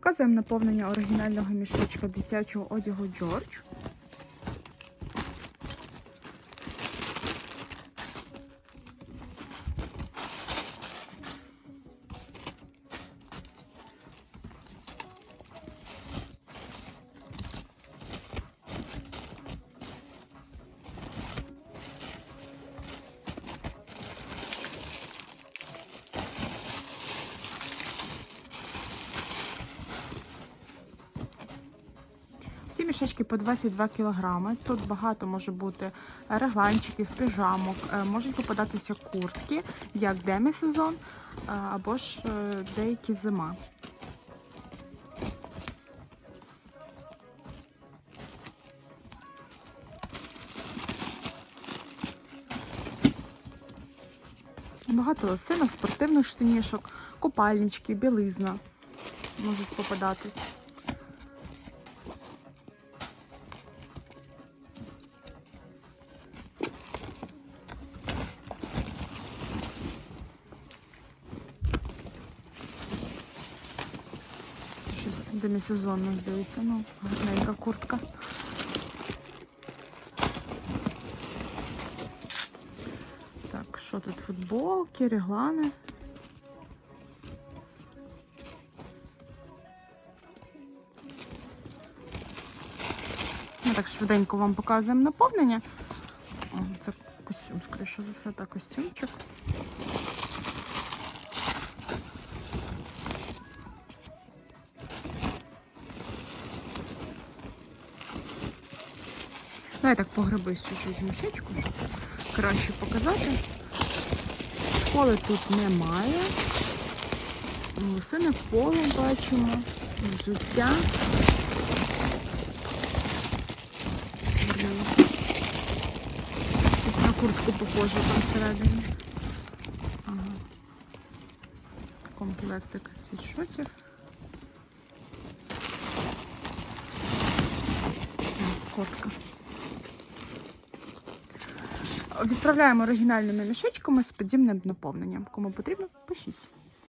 Показуємо наповнення оригінального мішечка дитячого одягу Джордж. Всі мішечки по 22 кг. Тут багато може бути регланчиків, піжамок, е, можуть попадатися куртки, як демісезон е, або ж е, деякі зима. Багато лосинок, спортивних штанішок, купальнички, білизна можуть попадатись. Демісезонне, здається. Ну, гарненька куртка. Так, що тут? Футболки, реглани. Ми так швиденько вам показуємо наповнення. О, це костюм, скоріше за все, так, костюмчик. Дай так погребись чуть-чуть мішечку, щоб краще показати. Школи тут немає. Лосини полу бачимо, взуття. Тут на куртку похоже там всередині. Ага. Комплектик світшотів. Куртка. Відправляємо оригінальними мішечками з подібним наповненням. Кому потрібно, пишіть.